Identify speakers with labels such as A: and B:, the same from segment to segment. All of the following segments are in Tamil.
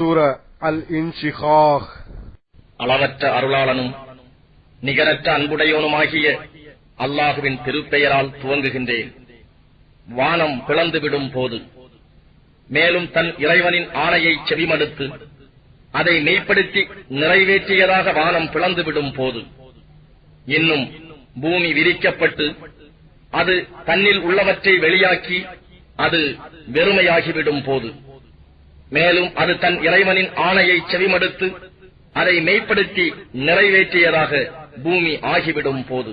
A: சூர அல் இன்ஷிகாஹ்
B: அளவற்ற அருளாளனும் நிகரற்ற அன்புடையோனுமாகிய அல்லாஹுவின் திருப்பெயரால் துவங்குகின்றேன். வானம் பிளந்துவிடும் போது மேலும் தன் இறைவனின் ஆணையை செவிமடுத்து அதை மெய்ப்படுத்தி நிறைவேற்றியதாக வானம் பிளந்துவிடும் போது இன்னும் பூமி விரிக்கப்பட்டு அது தன்னில் உள்ளவற்றை வெளியாக்கி அது வெறுமையாகிவிடும் போது. மேலும் அது தன் இறைவனின் ஆணையை செவிமடுத்து அதை மெய்ப்படுத்தி நிறைவேற்றியதாக பூமி ஆகிவிடும் போது.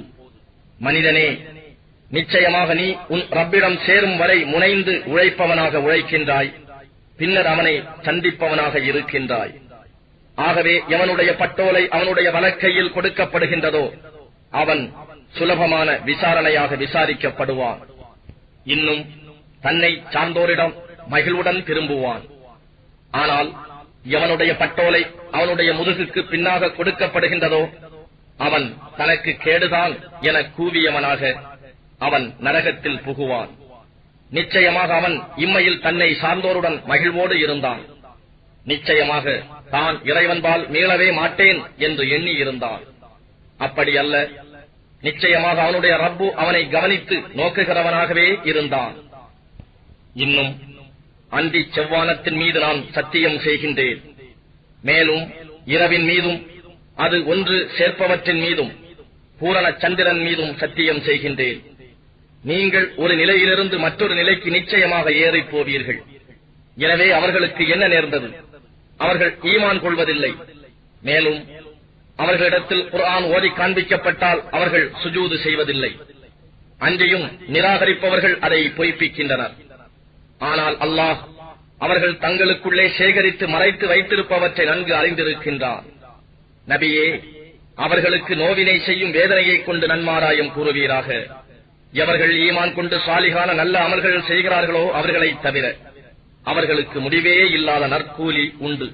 B: மனிதனே நிச்சயமாக நீ உன் ரப்பிடம் சேரும் வரை முனைந்து உழைப்பவனாக உழைக்கின்றாய். பின்னர் அவனை சந்திப்பவனாக இருக்கின்றாய். ஆகவே எவனுடைய பட்டோலை அவனுடைய வழக்கையில் கொடுக்கப்படுகின்றதோ அவன் சுலபமான விசாரணையாக விசாரிக்கப்படுவான். இன்னும் தன்னை சார்ந்தோரிடம் மகிழ்வுடன் திரும்புவான். ஆனால் எவனுடைய பட்டோலை அவனுடைய முதுகுக்கு பின்னாக கொடுக்கப்படுகின்றதோ அவன் தனக்கு கேடுதான் என கூவியவனாக அவன் நரகத்தில் புகுவான். நிச்சயமாக அவன் இம்மையில் தன்னை சார்ந்தோருடன் மகிழ்வோடு இருந்தான். நிச்சயமாக தான் இறைவன்பால் மீளவே மாட்டேன் என்று எண்ணி இருந்தான். அப்படி அல்ல. நிச்சயமாக அவனுடைய ரப்பு அவனை கவனித்து நோக்குகிறவனாகவே இருந்தான். இன்னும் அந்தி செவ்வானத்தின் மீது நான் சத்தியம் செய்கின்றேன். மேலும் இரவின் மீதும் அது ஒன்று சேர்ப்பவற்றின் மீதும் பூரண சந்திரன் மீதும் சத்தியம் செய்கின்றேன். நீங்கள் ஒரு நிலையிலிருந்து மற்றொரு நிலைக்கு நிச்சயமாக ஏறிப் போவீர்கள். எனவே அவர்களுக்கு என்ன நேர்ந்தது? அவர்கள் ஈமான் கொள்வதில்லை. மேலும் அவர்களிடத்தில் குரான் ஓதி காண்பிக்கப்பட்டால் அவர்கள் சுஜூது செய்வதில்லை. அன்றியும் நிராகரிப்பவர்கள் அதை பொய்ப்பிக்கின்றனர். ஆனால் அல்லாஹ் அவர்கள் தங்களுக்குள்ளே சேகரித்து மறைத்து வைத்திருப்பவற்றை நன்கு அறிந்திருக்கின்றார். நபியே அவர்களுக்கு நோவினை செய்யும் வேதனையைக் கொண்டு நன்மாராயம் கூறுவீராக. எவர்கள் ஈமான் கொண்டு சாலிகான நல்ல அமல்கள் செய்கிறார்களோ அவர்களைத் தவிர அவர்களுக்கு முடிவே இல்லாத நற்கூலி உண்டு.